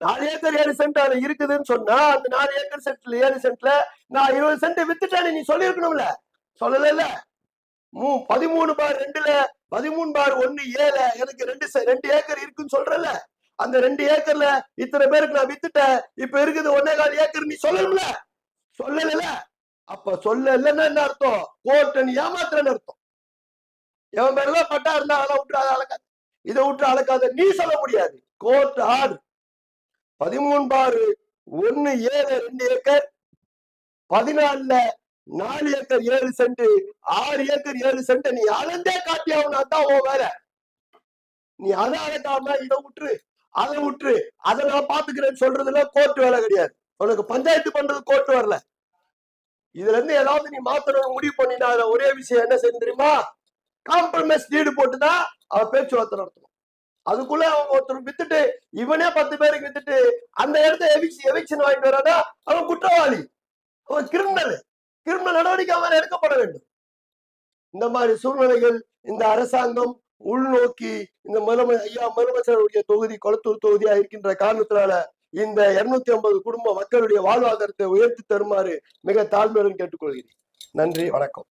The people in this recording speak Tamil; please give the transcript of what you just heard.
நாலு ஏக்கர் ஏழு சென்ட் அதுல இருக்குதுன்னு சொன்னா அந்த நாலு ஏக்கர் சென்ட்ல ஏழு சென்ட்ல நான் இருபது சென்ட் வித்துட்டேன்னு நீ சொல்லியிருக்கணும்ல? சொல்லல மூ பதிமூணு பார் ரெண்டுல பதிமூணு பார் ஒண்ணு ஏழு எனக்கு ரெண்டு செ- ரெண்டு ஏக்கர் இருக்குன்னு சொல்றல அந்த ரெண்டு ஏக்கர்ல இத்தனை பேருக்கு நான் வித்துட்டேன் இப்ப இருக்குது ஒன்னே கால் ஏக்கர் நீ சொல்லணும்ல? சொல்லல அப்ப சொல்லலன்னா என்ன அர்த்தம்? கோர்ட்ட நீ ஏமாத்துறன்னு அர்த்தம். எவன் பேர்லாம் பட்டா இருந்தா அதெல்லாம் விட்டு அதை அளக்காது இதை விட்டு அளக்காத நீ சொல்ல முடியாது. கோர்ட் ஆடு. பதிமூணு பாரு ஒண்ணு ஏழு ரெண்டு ஏக்கர் பதினாலுல நாலு ஏக்கர் ஏழு சென்ட் ஆறு ஏக்கர் ஏழு சென்ட் நீ அளந்தே காட்டி ஆகணும் அதான் உன் வேலை. நீ அதை அளக்காம இதை விட்டுரு அதை விட்டுரு அதை நான் பாத்துக்கிறேன்னு சொல்றதுல கோர்ட் வேலை கிடையாது. உனக்கு பஞ்சாயத்து பண்றது கோர்ட் வரல. இதுல இருந்து ஏதாவது நீ மாத்தணும் முடிவு பண்ணினா ஒரே விஷயம் என்ன செய்யணும் தெரியுமா? காம்ப்ரமைஸ் லீடு போட்டுதான் அவ பேச்சுவார்த்தை நடத்தணும். அதுக்குள்ள அவங்க ஒருத்தர் வித்துட்டு இவனே பத்து பேருக்கு வித்துட்டு அந்த இடத்த எவிக்ஸ் எவிக்ஷன் வாங்கிட்டு வரானா அவன் குற்றவாளி. அவன் கிரிமினல் கிரிமினல் நடவடிக்கை அவன் எடுக்கப்பட வேண்டும். இந்த மாதிரி சூழ்நிலைகள் இந்த அரசாங்கம் உள்நோக்கி இந்த முதலமை ஐயா முதலமைச்சருடைய தொகுதி கொளத்தூர் தொகுதியா இருக்கின்ற காரணத்தினால இந்த இருநூத்தி ஐம்பது குடும்ப மக்களுடைய வாழ்வாதாரத்தை உயர்த்தி தருமாறு மிக தாழ்மையுடன் கேட்டுக்கொள்கிறேன். நன்றி வணக்கம்.